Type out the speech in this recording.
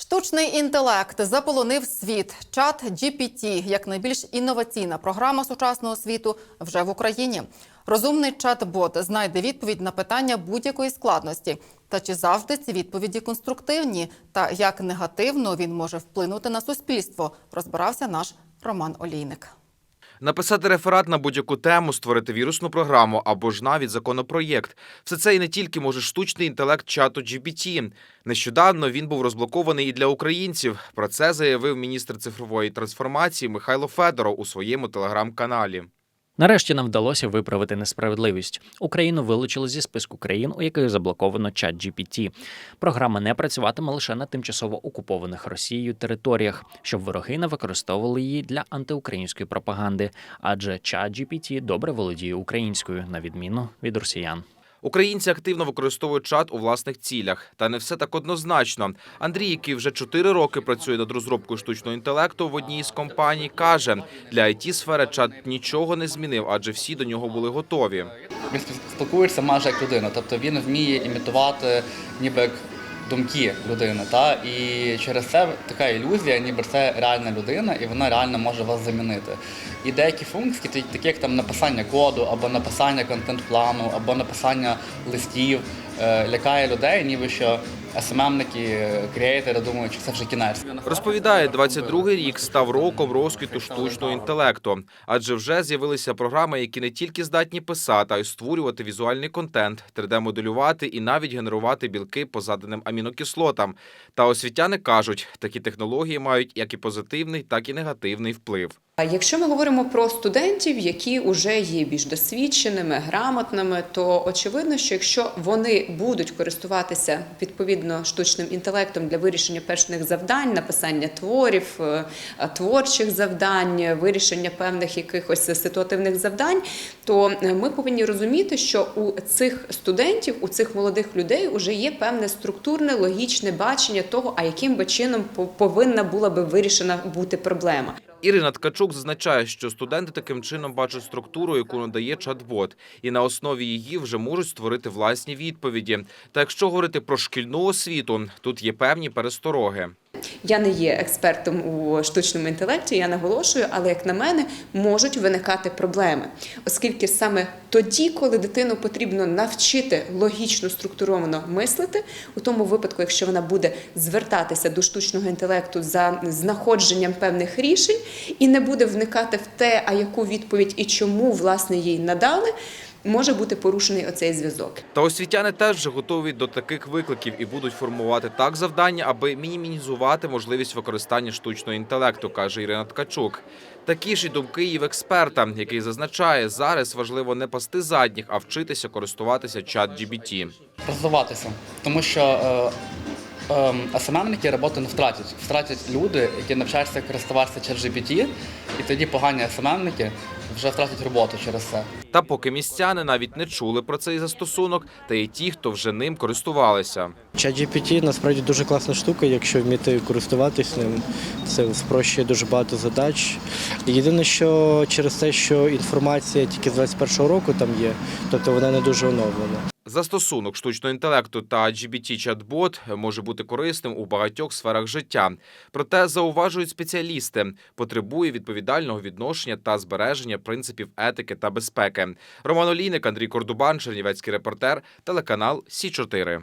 Штучний інтелект заполонив світ. Чат GPT, як найбільш інноваційна програма сучасного світу, вже в Україні. Розумний чат-бот знайде відповідь на питання будь-якої складності. Та чи завжди ці відповіді конструктивні? Та як негативно він може вплинути на суспільство? Розбирався наш Роман Олійник. Написати реферат на будь-яку тему, створити вірусну програму або ж навіть законопроєкт. Все це і не тільки може штучний інтелект чату GPT. Нещодавно він був розблокований і для українців. Про це заявив міністр цифрової трансформації Михайло Федоров у своєму телеграм-каналі. Нарешті нам вдалося виправити несправедливість. Україну вилучили зі списку країн, у яких заблоковано чат GPT. Програма не працюватиме лише на тимчасово окупованих Росією територіях, щоб вороги не використовували її для антиукраїнської пропаганди, адже чат GPT добре володіє українською, на відміну від росіян. Українці активно використовують чат у власних цілях, та не все так однозначно. Андрій, який вже чотири роки працює над розробкою штучного інтелекту в одній із компаній, каже, для it сфери чат нічого не змінив, адже всі до нього були готові. Він спілкується майже як людина, тобто він вміє імітувати ніби думки людини. Та? І через це така ілюзія, ніби це реальна людина, і вона реально може вас замінити. І деякі функції, такі- як там написання коду, або написання контент-плану, або написання листів, е, лякає людей, ніби що СММники, креатори думають, що це вже кінець. Розповідає, 22-й рік став роком розквіту штучного інтелекту, адже вже з'явилися програми, які не тільки здатні писати, а й створювати візуальний контент, 3D-моделювати і навіть генерувати білки по заданим амінокислотам. Та освітяни кажуть, такі технології мають як і позитивний, так і негативний вплив. Якщо ми говоримо про студентів, які вже є більш досвідченими, грамотними, то очевидно, що якщо вони будуть користуватися відповідно штучним інтелектом для вирішення певних завдань, написання творів, е, е, творчих завдань, вирішення певних якихось ситуативних завдань, то е, ми повинні розуміти, що у цих студентів, у цих молодих людей вже є певне структурне логічне бачення того, а яким би чином по- повинна була би вирішена бути проблема. Ірина Ткачук зазначає, що студенти таким чином бачать структуру, яку надає чат-бот, і на основі її вже можуть створити власні відповіді. Та якщо говорити про шкільну освіту, тут є певні перестороги. Я не є експертом у штучному інтелекті, я наголошую, але як на мене, можуть виникати проблеми, оскільки саме тоді, коли дитину потрібно навчити логічно структуровано мислити, у тому випадку, якщо вона буде звертатися до штучного інтелекту за знаходженням певних рішень і не буде вникати в те, а яку відповідь і чому власне їй надали, може бути порушений оцей зв'язок. Та освітяни теж вже готові до таких викликів і будуть формувати так завдання, аби мінімізувати можливість використання штучного інтелекту, каже Ірина Ткачук. Такі ж і думки і в експерта, який зазначає, зараз важливо не пасти задніх, а вчитися користуватися чат GBT. розвиватися. Тому що е, е, СММники роботу не втратять. Втратять люди, які навчаються користуватися через GPT, і тоді погані СММники вже втратять роботу через це. Та поки містяни навіть не чули про цей застосунок, та й ті, хто вже ним користувалися. ChatGPT насправді дуже класна штука, якщо вміти користуватись ним. Це спрощує дуже багато задач. Єдине, що через те, що інформація тільки з 21-го року там є, тобто вона не дуже оновлена. Застосунок штучного інтелекту та GBT-чат-бот може бути корисним у багатьох сферах життя. Проте зауважують спеціалісти, потребує відповідального відношення та збереження принципів етики та безпеки. Роман Олійник, Андрій Кордубан, Чернівецький репортер, телеканал Сі 4